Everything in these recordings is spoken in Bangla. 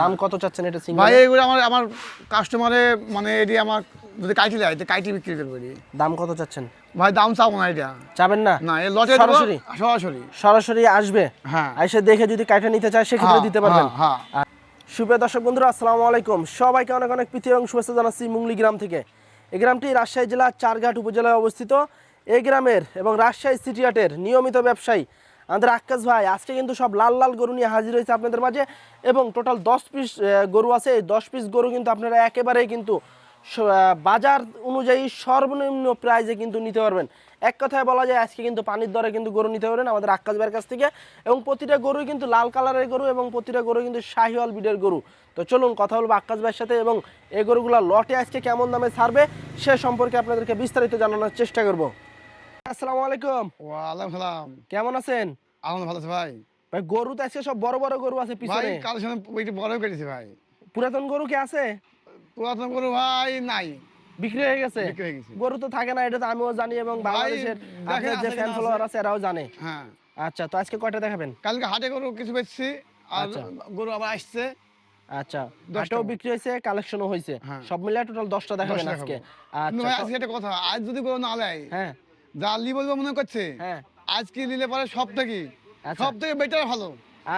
দাম কত চাচ্ছেন এটা সিঙ্গেল ভাই এইগুলো আমার আমার কাস্টমারে মানে এটি আমার যদি কাইটি দেয় তো কাইটি বিক্রি করবে এটি। দাম কত চাচ্ছেন? ভাই দাম চাবো না এটা। চাবেন না? না এই লটে সরাসরি? সরাসরি। সরাসরি আসবে? হ্যাঁ। এসে দেখে যদি কাইটা নিতে চায় সেক্ষেত্রে হ্যাঁ, দিতে পারবেন। হ্যাঁ, আর সুপ্রিয় দর্শক বন্ধুরা আসসালামু আলাইকুম। সবাইকে অনেক অনেক প্রীতি এবং শুভেচ্ছা জানাচ্ছি মুংলি গ্রাম থেকে। এই গ্রামটি রাজশাহী জেলার চারঘাট উপজেলায় অবস্থিত। এই গ্রামের এবং রাজশাহী সিটি হাটের নিয়মিত ব্যবসায়ী আমাদের আক্কাস ভাই, আজকে কিন্তু সব লাল লাল গরু নিয়ে হাজির হয়েছে আপনাদের মাঝে। এবং টোটাল দশ পিস গরু আছে। এই দশ পিস গরু কিন্তু আপনারা একেবারেই কিন্তু বাজার অনুযায়ী সর্বনিম্ন প্রাইজে কিন্তু নিতে পারবেন। এক কথায় বলা যায়, আজকে কিন্তু পানির দরে কিন্তু গরু নিতে পারবেন আমাদের আক্কাস ভাইয়ের কাছ থেকে। এবং প্রতিটা গরুই কিন্তু লাল কালারের গরু এবং প্রতিটা গরু কিন্তু শাহিওয়াল বিডের গরু। তো চলুন কথা বলব আক্কাস ভাইয়ের সাথে এবং এই গরুগুলো লটে আজকে কেমন দামে ছাড়বে সে সম্পর্কে আপনাদেরকে বিস্তারিত জানানোর চেষ্টা করব। আসসালামু আলাইকুম। ওয়ালাইকুম সালাম। কেমন আছেন? ভালো আছে ভাই। ভাই গরু তো আজকে সব বড় বড় গরু আছে পিছনে। সঙ্গে ওইটি বড় কেটেছি ভাই। পুরাতন গরু কি আছে? পুরাতন গরু ভাই নাই। বিক্রি হয়ে গেছে? গরু তো থাকে না এটা তো আমিও জানি এবং বাংলাদেশের আপনার যে ফ্যান ফলোয়ার আছে। এরাও জানে। হ্যাঁ। আচ্ছা তো আজকে কয়টা দেখাবেন? কালকে হাটে গরু কিছু বেচছি আর আচ্ছা। গরু আবার আসছে। আচ্ছা দশটা। বিক্রি হয়েছে কালেকশনও হয়েছে। হ্যাঁ। সব মিলে টোটাল দশটা দেখাবেন আজকে। আচ্ছা আজকে একটা কথা আজ যদি গরু না হ্যাঁ। যা বলব মনে করছে? হ্যাঁ। আজকে নিলে পরে সব থেকে। সব থেকে বেটার ভালো।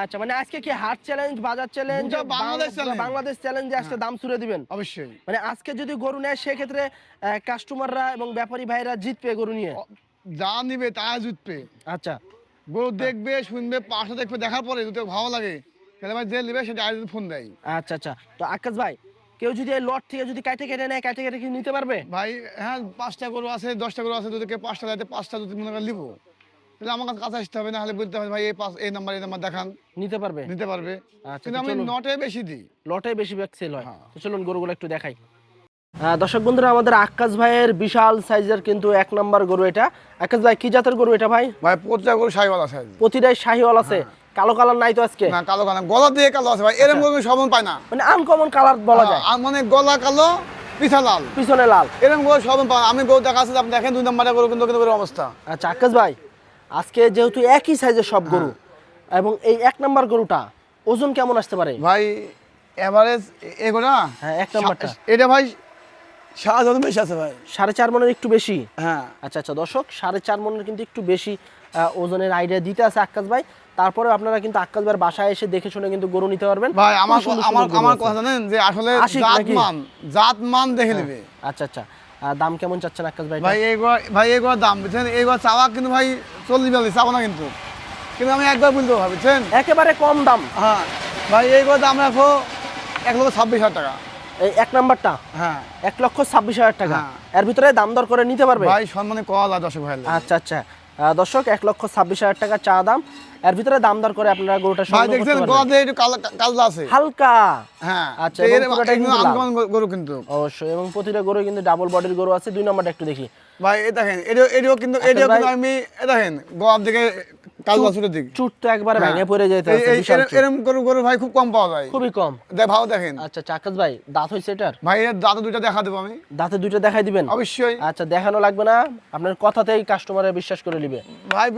আচ্ছা মানে আজকে কি হাট চ্যালেঞ্জ বাজার চ্যালেঞ্জ বাংলাদেশ। বাংলাদেশ চ্যালেঞ্জে আজকে দাম ছুড়ে দিবেন? অবশ্যই। মানে আজকে যদি গরু নেয় সেক্ষেত্রে কাস্টমাররা এবং ব্যাপারী ভাইরা জিতবে গরু নিয়ে? যা নিবে তা জুটবে আচ্ছা। গরু দেখবে শুনবে পাশে দেখবে দেখার পরে যদি ভালো লাগে তাহলে ভাই যে নিবে সেটা আজ ফোন দেয়। আচ্ছা আচ্ছা। তো আকাশ ভাই কেউ যদি এই লট থেকে যদি কাটে কেটে নেয় কাটে কেটে কি নিতে পারবে? ভাই হ্যাঁ পাঁচটা গরু আছে দশটা গরু আছে যদি কেউ পাঁচটা দেয় পাঁচটা যদি মনে করেন নিবো তাহলে আমার কাছে কাছে আসতে হবে না হলে বলতে হবে ভাই এই পাঁচ এই নাম্বার এই নাম্বার দেখান। নিতে পারবে? নিতে পারবে। আচ্ছা, কিন্তু আমি। নটে বেশি দিই। লটে বেশি ব্যাগ সেল হয়। হ্যাঁ। তো চলুন গরুগুলো একটু দেখাই। দর্শক বন্ধুরা আমাদের আকাশ ভাইয়ের বিশাল সাইজের কিন্তু এক নম্বর গরু এটা। আকাশ ভাই কি জাতের গরু এটা ভাই? ভাই প্রতিটা গরু সাইওয়ালা আছে প্রতিটাই শাহিওয়াল আছে। কালো কালার নাই তো আজকে? না কালো কালার। গলা দিয়ে কালো আছে ভাই এরকম গরু সবন পায় না। মানে আনকমন কালার বলা যায়। আর মানে গলা কালো পিছা লাল। পিছনে লাল। এরকম গরু সবন পায় আমি গরু দেখা আছে আপনি দেখেন দুই নম্বরের গরু কিন্তু কিন্তু অবস্থা। আচ্ছা আকাশ ভাই আজকে যেহেতু একই সাইজের সব গরু এবং এই এক নম্বর গরুটা ওজন কেমন আসতে পারে? ভাই এভারেজ এগুলা হ্যাঁ এক নম্বরটা। এটা ভাই সাত হাজার বেশি আছে ভাই। সাড়ে চার মনের একটু বেশি? হ্যাঁ। আচ্ছা আচ্ছা দর্শক সাড়ে চার মনের কিন্তু একটু বেশি ওজনের আইডিয়া দিতে আছে আক্কাস ভাই। তারপরে আপনারা কিন্তু আক্কাস ভাইয়ের বাসায় এসে দেখে শুনে কিন্তু গরু নিতে পারবেন। ভাই আমার আমার আমার কথা জানেন যে আসলে জাত মান জাত মান দেখে নেবে। আচ্ছা আচ্ছা। দাম কেমন চাচ্ছেন আক্কাস ভাই ভাই এইগুলো ভাই এইগুলোর দাম বুঝছেন? এইগুলো চাওয়া কিন্তু ভাই চল্লিশ বিয়াল্লিশ চাবো না কিন্তু। কিন্তু আমি একবার বলতে হবে বুঝছেন? একেবারে কম দাম। হ্যাঁ। ভাই এইগুলো দাম রাখো এক লক্ষ ছাব্বিশ হাজার টাকা। এই এক নাম্বারটা? হ্যাঁ। এক লক্ষ ছাব্বিশ হাজার টাকা। হ্যাঁ। এর ভিতরে দাম দর করে নিতে পারবে? ভাই সম্মানে কল আর দর্শক ভাই আচ্ছা আচ্ছা। দর্শক এক লক্ষ ছাব্বিশ হাজার টাকা চা দাম। এর ভিতরে দাম দর করে আপনারা গরুটা ভাই দেখছেন গলাতে একটু কালো- কালদা আছে। হালকা? হ্যাঁ। আচ্ছা, এর- গরু- কিন্তু। অবশ্যই এবং প্রতিটা গরু কিন্তু ডাবল বডির গরু আছে। দুই নাম্বারটা একটু দেখি। ভাই এই দেখেন এটিও এটিও কিন্তু এটিও ভাই- কিন্তু আমি দেখেন গোয়ার দিকে দিক। চুট তো একবারে হ্যাঁ। ভেঙে পড়ে যেতে গরু গরু ভাই খুব কম পাওয়া যায়। খুবই কম। দেখ দেখেন। আচ্ছা ভাই দাঁত হয়েছে এটার? ভাই এর দাদু দুইটা দেখা দেবো আমি। দাঁতে দুইটা দেখাই দিবেন? অবশ্যই। আচ্ছা দেখানো লাগবে না আপনার কথাতেই কাস্টমারে বিশ্বাস করে নিবে। ভাই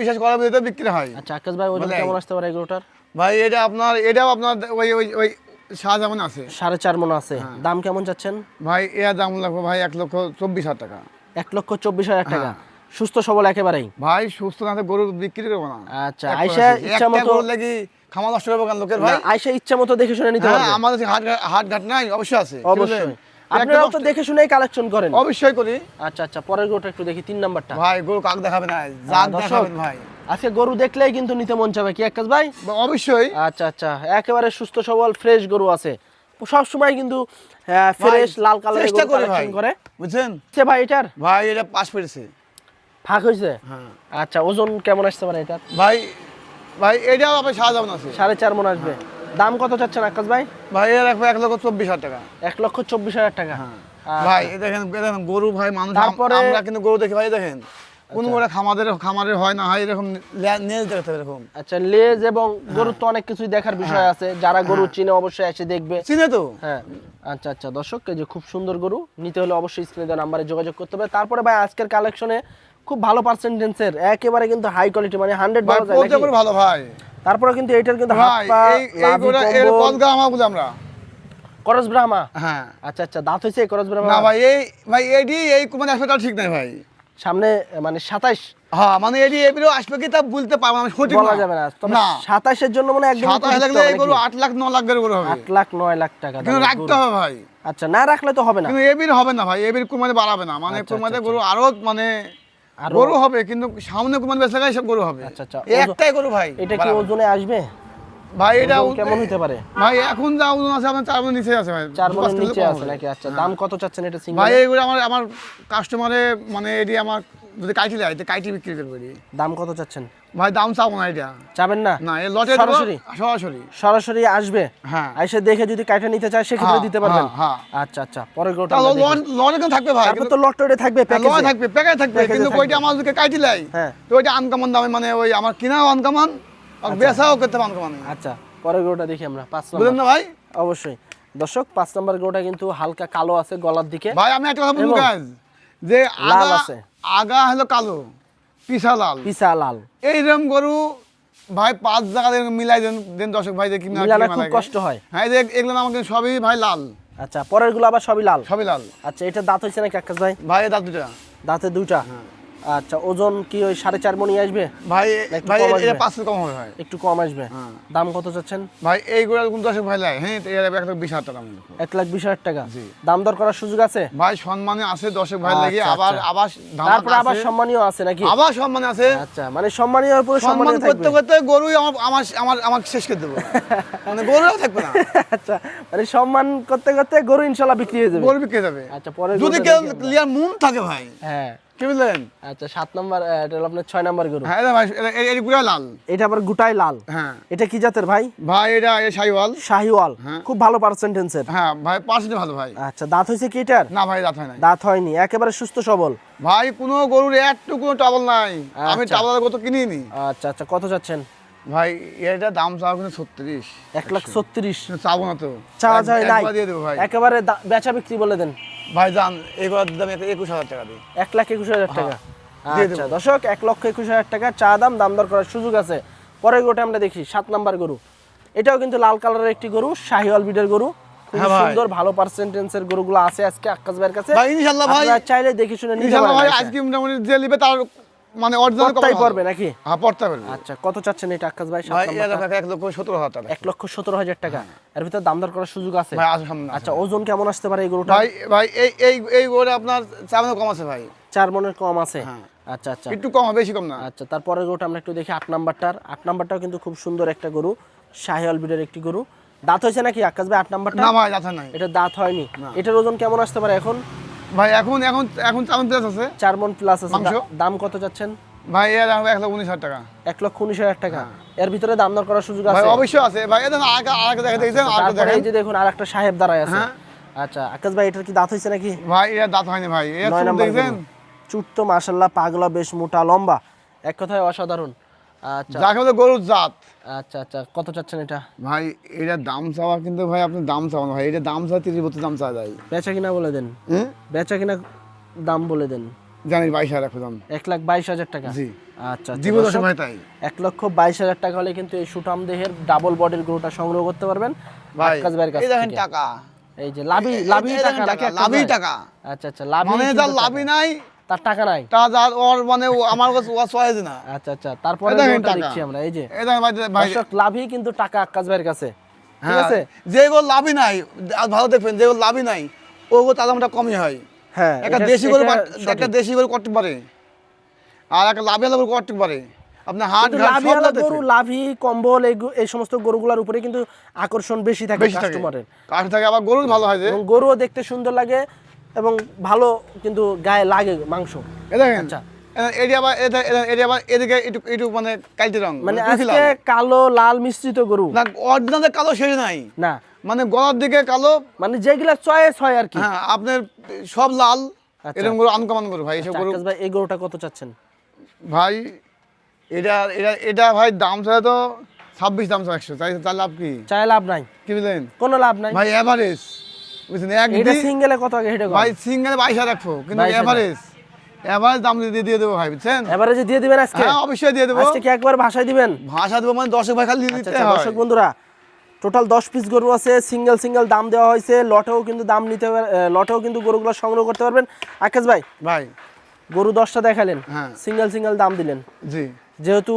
দিতে বিক্রি হয়। আচ্ছা ভাই ওজন কেমন আসতে পারে এগুলোটার? ভাই এটা আপনার এটাও আপনার ওই ওই ওই শাহজামান আছে। সাড়ে চার মন আছে। হ্যাঁ। দাম কেমন চাচ্ছেন? ভাই এর দাম লাগবে ভাই এক লক্ষ চব্বিশ হাজার টাকা। এক লক্ষ চব্বিশ হাজার টাকা। হ্যাঁ। সুস্থ সবল একেবারেই? ভাই সুস্থ না গরু বিক্রি করব না। আচ্ছা আইসা ইচ্ছা মতো লাগি খামা নষ্ট করব কেন লোকের ভাই? না, আইসা ইচ্ছা মতো দেখে শুনে নিতে হ্যাঁ পারবে। আমাদের হাট হাট ঘাট নাই অবশ্যই আছে অবশ্যই? আপনারাও তো দেখে শুনেই কালেকশন করেন। অবশ্যই করি। আচ্ছা আচ্ছা পরের গরুটা একটু দেখি তিন নাম্বারটা। ভাই গরু কাক দেখাবে না জাত দেখাবেন ভাই। আজকে গরু দেখলেই কিন্তু নিতে মন চাবে। কি আকাশ ভাই? অবশ্যই। আচ্ছা আচ্ছা একেবারে সুস্থ সবল ফ্রেশ গরু আছে। সব সময় কিন্তু ফ্রেশ লাল কালারের গরু কালেকশন করে। বুঝছেন? সে ভাই এটার? ভাই এটা পাশ পেরেছে ফাঁক হয়েছে? হ্যাঁ। আচ্ছা ওজন কেমন আসতে পারে এটার? ভাই ভাই এটাও আপনার আছে। সাড়ে চার মন আসবে। দাম কত চাচ্ছেন আকাশ ভাই? ভাই এর এক লক্ষ চব্বিশ হাজার টাকা। এক লক্ষ চব্বিশ হাজার টাকা। আচ্ছা। ভাই দেখেন দেখেন গরু ভাই মানুষ তারপরে- আমরা কিন্তু গরু দেখি ভাই দেখেন। কোন গরু খামাদের খামারের হয় না হয় এরকম দেখতে হবে এরকম। আচ্ছা লেজ এবং গরুর তো অনেক কিছুই দেখার বিষয় আছে। যারা গরু চিনে অবশ্যই এসে দেখবে। চিনে তো? হ্যাঁ। আচ্ছা আচ্ছা দর্শক যে খুব সুন্দর গরু নিতে হলে অবশ্যই স্ক্রিনে দেওয়া নাম্বারে যোগাযোগ করতে হবে। তারপরে ভাই আজকের কালেকশনে খুব ভালো পার্সেন্টেন্সের একেবারে কিন্তু হাই কোয়ালিটি মানে হান্ড্রেড? ভালো ভাই। তারপরে কিন্তু এইটার কিন্তু আমার করস ব্রাহ্মা? হ্যাঁ। আচ্ছা আচ্ছা দাঁত হয়েছে করস ব্রাহ্মা? না ভাই এই ভাই এডি এই মানে আসবে ঠিক নাই ভাই। সামনে মানে সাতাইশ। হ্যাঁ মানে এডি এবিরও আসবে কি তা বলতে পারব আমি সঠিক বলা যাবে না। তবে না। সাতাইশের জন্য মনে একদম সাতাশ লাগলে এই গরু আট লাখ ন লাখ গরু হবে। আট লাখ নয় লাখ টাকা কিন্তু রাখতে হবে ভাই। আচ্ছা না রাখলে তো হবে না। কিন্তু এবির হবে না ভাই এবির কুরবানি বাড়াবে না। মানে আচ্ছা, কুরবানি আচ্ছা, গরু আরও মানে গরু হবে কিন্তু সামনে কুরবানি বেশ লাগাই সব গরু হবে। আচ্ছা, আচ্ছা। একটাই গরু ভাই। এটা কি ওজনে আসবে? ভাই এটা কেমন হতে পারে? ভাই এখন যা ওজন আছে আপনার চার নিচে আছে ভাই। চার নিচে আছে নাকি? আচ্ছা দাম কত চাচ্ছেন এটা সিঙ্গেল ভাই এগুলো আমার আমার কাস্টমারে মানে এটি আমার যদি কাইটি লাগে কাইটি বিক্রি করবে দাম কত চাচ্ছেন? ভাই দাম চাবো না এটা। চাবেন না? না এই লটে সরাসরি? সরাসরি। সরাসরি আসবে? হ্যাঁ। এসে দেখে যদি কাইটা নিতে চায় সেক্ষেত্রে হ্যাঁ, দিতে পারবেন। হ্যাঁ, আচ্ছা আচ্ছা পরের গোটা কেন থাকবে ভাই? তারপর তো থাকবে থাকবে প্যাকেজ থাকবে কিন্তু। ওইটা আমার কাইটি লাই হ্যাঁ। তো ওইটা আনকামান দামে মানে ওই আমার কিনাও আনকামান আর বেচাও করতে আনকামান। আচ্ছা পরের গোটা দেখি আমরা পাঁচ বুঝলেন না ভাই? অবশ্যই। দর্শক পাঁচ নম্বর গোটা কিন্তু হালকা কালো আছে গলার দিকে। ভাই আমি একটা কথা বলব গাইজ যে লাল আছে। আগা হলো কালো পিসা লাল। পিসা লাল। এইরকম গরু ভাই পাঁচ জায়গা মিলাই দেন দেন দর্শক ভাই দেখি খুব কষ্ট হয়। হ্যাঁ এগুলো আমাকে সবই ভাই লাল। আচ্ছা পরেরগুলো আবার সবই লাল? সবই লাল। আচ্ছা এটা দাঁত হয়েছে নাকি আকাশ ভাই? ভাই দাঁত দুটা দাঁতে দুইটা? আচ্ছা ওজন কি ওই সাড়ে চার মনি আসবে? ভাই ভাই এটা। পাঁচ কম হবে ভাই। একটু কম আসবে? হ্যাঁ। দাম কত চাচ্ছেন? ভাই এই গোড়া কিন্তু দর্শক ভাই লাই হ্যাঁ এর একটা বিশ হাজার টাকা এক লাখ বিশ হাজার টাকা? দাম দর করার সুযোগ আছে? ভাই সম্মানে আছে দর্শক ভাই লাগে আবার আচ্ছা। আবার তারপরে আবার সম্মানীয় আছে নাকি? আবার সম্মানে আছে। আচ্ছা মানে সম্মানীয় উপরে সম্মান করতে করতে গরুই আমার আমার আমার আমার শেষ করে দেবো। মানে গরুও থাকবে না। আচ্ছা মানে সম্মান করতে করতে গরু ইনশাল্লাহ বিক্রি হয়ে যাবে। গরু বিক্রি যাবে। আচ্ছা পরের যদি কেউ। লিয়ার মন থাকে ভাই হ্যাঁ। কি বুঝলেন? আচ্ছা সাত নম্বর এটা হলো আপনার ছয় নম্বর গরু। হ্যাঁ ভাই এটা- গুড়া লাল। এটা আবার গুটাই লাল। হ্যাঁ। এটা কি জাতের ভাই? ভাই এটা শাহিওয়াল। শাহিওয়াল। হ্যাঁ। খুব ভালো পার্সেন্টেন্সের হ্যাঁ ভাই পার্সেন্ট ভালো ভাই। আচ্ছা দাঁত হয়েছে কি এটার? না ভাই দাঁত হয় নাই। দাঁত হয়নি একেবারে সুস্থ সবল। ভাই কোনো গরুর একটু কোনো টাবল নাই। আমি আচ্ছা। টাবলার গরু তো কিনিনি। আচ্ছা আচ্ছা কত চাচ্ছেন ভাই এটা দাম চাও কিন্তু ছত্রিশ। এক লাখ ছত্রিশ। চাবো না তো। চাওয়া যায় দিয়ে একেবারে বেচা বিক্রি বলে দেন। ভাই যান এগুলোর দাম একুশ হাজার টাকা দিই। এক লাখ একুশ হাজার টাকা। হ্যাঁ, আচ্ছা দর্শক এক লক্ষ একুশ হাজার টাকা চা দাম দাম দর করার সুযোগ আছে। পরের গরুটা আমরা দেখি সাত নাম্বার গরু। এটাও কিন্তু লাল কালারের একটি গরু শাহিওয়াল বিডের গরু। হ্যাঁ। সুন্দর ভালো পার্সেন্টেন্সের গরুগুলো আছে আজকে আকাশ ভাইয়ের কাছে। ভাই ইনশাআল্লাহ ভাই। চাইলে দেখি শুনে নিতে ভাই আজকে। মোটামুটি যে নিবে তার মানে অরিজিনাল পড়বে নাকি? হ্যাঁ পড়তে পারবে। আচ্ছা কত চাচ্ছেন এটা আক্কাস ভাই? সাত ভাই নাম্বারটা? এটা এক লক্ষ সতেরো হাজার টাকা। এক লক্ষ সতেরো হাজার টাকা। এর ভিতরে দাম দর করার সুযোগ আছে? ভাই আচ্ছা ওজন কেমন আসতে পারে এই গরুটা ভাই ভাই এই এই এই গরু আপনার কম আছে ভাই। চার মনের কম আছে? হ্যাঁ। আচ্ছা আচ্ছা। একটু কম হবে বেশি কম না। আচ্ছা তারপরে গরুটা আমরা একটু দেখি আট নাম্বারটার। আট নাম্বারটাও কিন্তু খুব সুন্দর একটা গরু। শাহিওয়াল বিডের একটি গরু। দাঁত হয়েছে নাকি আকাশ ভাই আট নাম্বারটা? না ভাই যাচ্ছে নাই। এটা দাঁত হয়নি। এটার ওজন কেমন আসতে পারে এখন? ভাই এখন এখন এখন চাবান প্লেস আছে। চার মন প্লাস আছে। দাম কত যাচ্ছেন? ভাই এর এখন এক লক্ষ উনিশ হাজার টাকা। এক লক্ষ উনিশ হাজার টাকা। এর ভিতরে দাম দর করার সুযোগ ভাই আছে? অবশ্যই আছে। ভাই এটা আর আর দেখে দেখছেন আর তারপরে দেখেন। এই যে দেখুন আর একটা সাহেব দাঁড়ায় আছে। হ্যাঁ। আচ্ছা আকাশ ভাই এটার কি দাঁত হয়েছে নাকি? ভাই এর দাঁত হয়নি ভাই। এর দেখছেন? চুট তো মাশাল্লাহ পাগলা বেশ মোটা লম্বা। এক কথায় অসাধারণ। আচ্ছা। যাকে বলে গরুর জাত। আচ্ছা আচ্ছা। কত চাচ্ছেন এটা? ভাই এটা দাম চাওয়া কিন্তু ভাই আপনি দাম চাওয়া ভাই। এটা দাম চাওয়া তিরিশ বছর দাম চাওয়া যায়। বেচা কিনা বলে দেন। বেচা কিনা দাম বলে দেন। জানি বাইশ হাজার দাম। এক লাখ বাইশ হাজার টাকা। জি। আচ্ছা দিব দশ দর্শক, ভাই তাই। এক লক্ষ বাইশ হাজার টাকা হলে কিন্তু এই দেহের ডাবল বডির গরুটা সংগ্রহ করতে পারবেন। ভাই এই দেখেন টাকা। এই যে লাভি লাভি টাকা ভাই? টাকা। আচ্ছা আচ্ছা লাভি মানে যার টাকা। নাই তার টাকা নাই? ওর মানে আমার কাছে ও চয়েস না। আচ্ছা আচ্ছা। তারপরে দেখছি আমরা এই যে। ভাই ভাই। দর্শক লাভি কিন্তু টাকা আক্কাস ভাইয়ের কাছে। ঠিক হ্যাঁ আছে? যে গরু লাভই নাই ভালো দেখবেন যে গরু লাভই নাই ও গরু তার দামটা কমই হয়। হ্যাঁ একটা দেশি গরু। একটা দেশি গরু করতে পারে। আর একটা লাভি করতে পারে। আপনার হাট ঘাট গরু লাভি কম্বল এই এই সমস্ত গরুগুলোর উপরে কিন্তু আকর্ষণ বেশি থাকে কাস্টমারের কাঠ থাকে আবার গরু ভালো হয় যে। গরুও দেখতে সুন্দর লাগে। এবং ভালো কিন্তু গায়ে লাগে মাংস। দেখেন আচ্ছা। এদিকে একটু একটু মানে রং মানে আজকে কালো লাল মিশ্রিত গরু। না অরিজিনাল কালো শেষ নাই। না। মানে গলার দিকে কালো। মানে যেগুলা চয়েস হয় আর কি। হ্যাঁ আপনার সব লাল আচ্ছা। এরকম গরু আনকমন গরু ভাই এসব আচ্ছা, গরু ভাই এই গরুটা কত চাচ্ছেন? ভাই এটা এটা এটা ভাই দাম ছাড়া তো ছাব্বিশ দাম একশো। তাই তার লাভ কি? চায় লাভ নাই। কি বুঝলেন কোনো লাভ নাই। ভাই এভারেজ বুঝলেন এক এটা সিঙ্গেলে কত আগে? ভাই সিঙ্গেল রাখব কিন্তু এভারেজ এভারেজ দাম দিয়ে দিয়ে দেবো ভাই বুঝছেন? এভারেজে দিয়ে দিবেন আজকে? হ্যাঁ অবশ্যই দিয়ে দেবো। আজকে কি একবার ভাষায় দিবেন? ভাষা দেবো মানে দর্শক ভাই খালি আচ্ছা দিতে আচ্ছা হয়। দর্শক বন্ধুরা টোটাল দশ পিস গরু আছে সিঙ্গেল সিঙ্গেল দাম দেওয়া হয়েছে লটেও কিন্তু দাম নিতে লটেও কিন্তু গরুগুলো সংগ্রহ করতে পারবেন। আকাশ ভাই ভাই। গরু দশটা দেখালেন হ্যাঁ। সিঙ্গেল সিঙ্গেল দাম দিলেন। জি। যেহেতু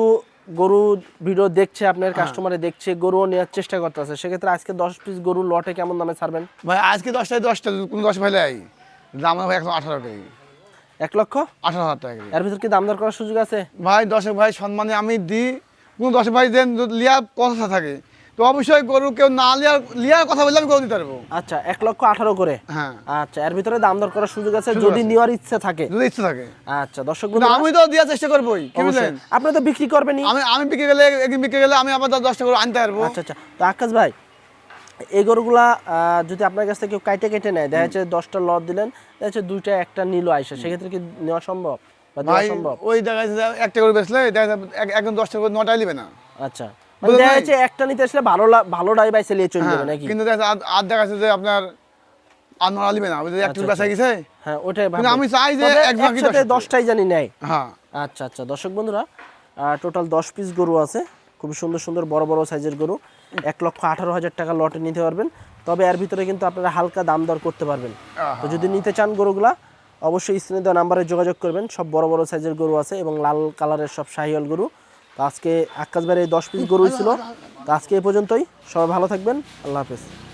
গরু ভিডিও দেখছে হ্যাঁ। আপনার কাস্টমারে দেখছে গরুও নেওয়ার চেষ্টা করতেছে। সেক্ষেত্রে আজকে দশ পিস গরু লটে কেমন দামে ছাড়বেন? ভাই আজকে দশটায় দশটা কোনো দশ ভাই লাই দাম ভাই একশো আঠারো টাকা এক লক্ষ? আঠারো হাজার টাকা এর ভিতর কি দাম দর করার সুযোগ আছে? ভাই দশে ভাই সম্মানে আমি দিই কোনো দশ ভাই দেন লিয়া কথা থাকে। তো অবশ্যই গরু কেউ না লিয়ার লিয়ার কথা বললে আমি গরু দিতে পারব। আচ্ছা এক লক্ষ আঠারো করে? হ্যাঁ। আচ্ছা এর ভিতরে দাম দর করার সুযোগ আছে যদি। নেওয়ার ইচ্ছা থাকে। যদি ইচ্ছে থাকে। আচ্ছা দর্শক কিন্তু আমি তো দেওয়ার চেষ্টা করবোই কি বুঝলেন? আপনি তো বিক্রি করবেনই। আমি আমি বিক্রি গেলে একদিন বিক্রি গেলে আমি আবার দশ- দশটা করে আনতে পারব। আচ্ছা আচ্ছা। তো আকাশ ভাই এই গরুগুলা যদি আপনার কাছ থেকে কেউ কাইটে কেটে নেয় দেখা যাচ্ছে দশটা লট দিলেন দেখা যাচ্ছে দুইটা একটা নিল আইসা সেক্ষেত্রে কি নেওয়া সম্ভব বা দেওয়া সম্ভব? ওই দেখা যাচ্ছে একটা করে বেচলে দেখা যাচ্ছে এক- একদম দশটা করে নটাই নিবে না। আচ্ছা। মানে দেখা যাচ্ছে একটা নিতে আসলে ভালো ভালো ডাই বাই চালিয়ে চলে হ্যাঁ, যাবে নাকি? কিন্তু দেখা আর- দেখা যাচ্ছে যে আপনার আর নড়া না একটু আচ্ছা, বেচা গেছে? হ্যাঁ ওটাই কিন্তু আমি চাই যে একসাথে দশটাই জানি নেয়। হ্যাঁ। আচ্ছা আচ্ছা। দর্শক বন্ধুরা টোটাল দশ পিস গরু আছে। খুব সুন্দর সুন্দর বড় বড় সাইজের গরু। এক লক্ষ আঠারো হাজার টাকা লটে নিতে পারবেন। তবে এর ভিতরে কিন্তু আপনারা হালকা দাম দর করতে পারবেন। তো যদি নিতে চান গরুগুলা অবশ্যই স্ক্রিনে দেওয়া নাম্বারে যোগাযোগ করবেন। সব বড় বড় সাইজের গরু আছে এবং লাল কালারের সব শাহিয়াল গরু। আজকে আকাশ এই দশ পিস গরু ছিল। তো আজকে এই পর্যন্তই। সবাই ভালো থাকবেন। আল্লাহ হাফেজ।